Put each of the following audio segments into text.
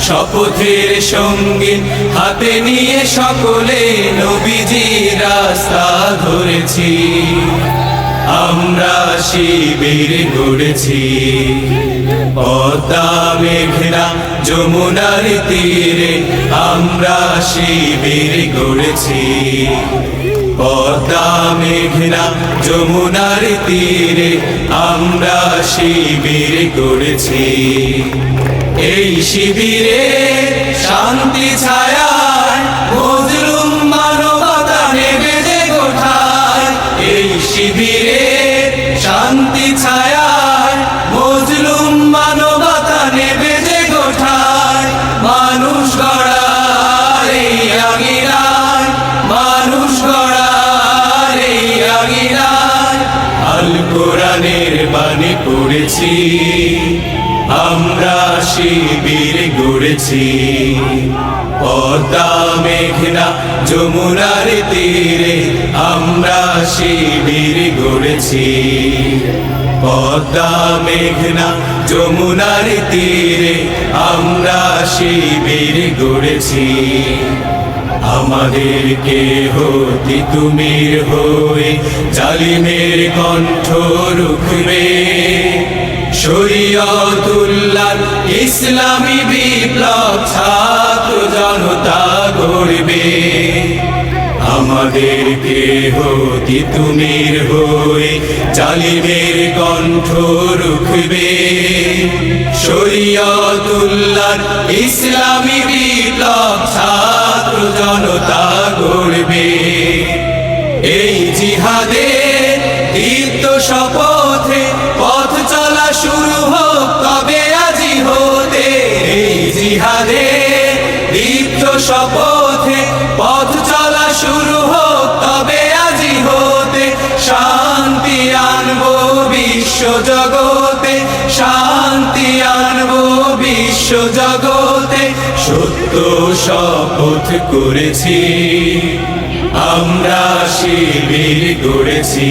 শপথের সঙ্গে হাতে নিয়ে সকলে নবীজি রাস্তা ধরেছি। আমরা শিবির গড়েছি। পদ্মা মেঘনা যমুনার তীরে আমরা শিবির গড়েছি। যমুনার তীরে আমরা শিবির গড়েছি। এই শিবিরে শান্তি ছায়ায় মজলুম মানবতা নেবে যে গোঠায়। এই শিবিরে শান্তি ছায়ায় বাণী পড়েছি। আমরা শিবির গড়েছি। পদ্মা মেঘনা যমুনার তীরে আমরা শিবির গড়েছি। পদ্মা মেঘনা যমুনার তীরে আমরা শিবির গড়েছি। আমাদেরকে হতি তুমির হয়ে জালিমের কণ্ঠ রুখবে। শরীয়তুল্লাহ ইসলামী বিপ্লব ছাত্র জনতা গড়বে। আমাদেরকে হতি তুমির হয়ে জালিমের কণ্ঠ রুখবে। শরীয়তুল্লাহ ইসলামী বিপ্লব ছাত্র জনতা গড়বে। এই জিহাদে দীপ্ত শপথে পথ চলা শুরু হোক, তবে আজি হতে। এই জিহাদে দীপ্ত শপথে বিশ্ব জগতে শান্তি আনব বিশ্ব জগতে সত্য শপথ করেছি আমরা শিবির গড়েছি।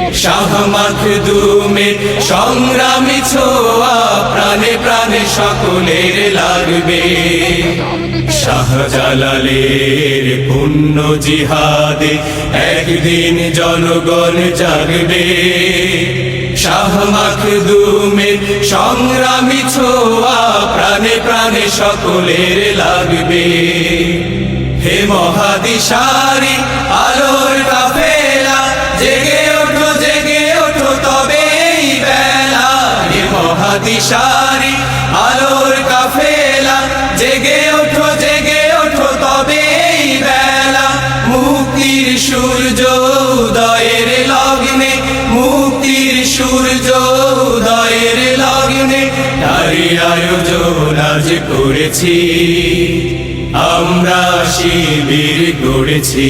শাহ সংগ্রামী ছোয়া, প্রাণে প্রাণে সকলের লাগবে। শাহজালালের পুণ্য জিহাদে একদিন জনগণ জাগবে। শাহ সংগ্রামী ছোয়া, প্রাণে প্রাণে সকলের লাগবে। হে মহাদিশারি, আলোর হে মহাদিশারি আলোর কাফেলা। জেগে ওঠো জেগে ওঠো তবে বেলা। মুক্তির সূর্য উদয়ের লগ্নে, মুক্তির সূর্য উদয়ের লগ্নে তারি আয়োজন আজ করেছি। আমরা শিবির গড়েছি।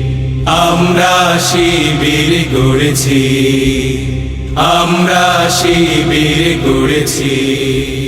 আমরা শিবির গড়েছি আমরা শিবির গড়েছি।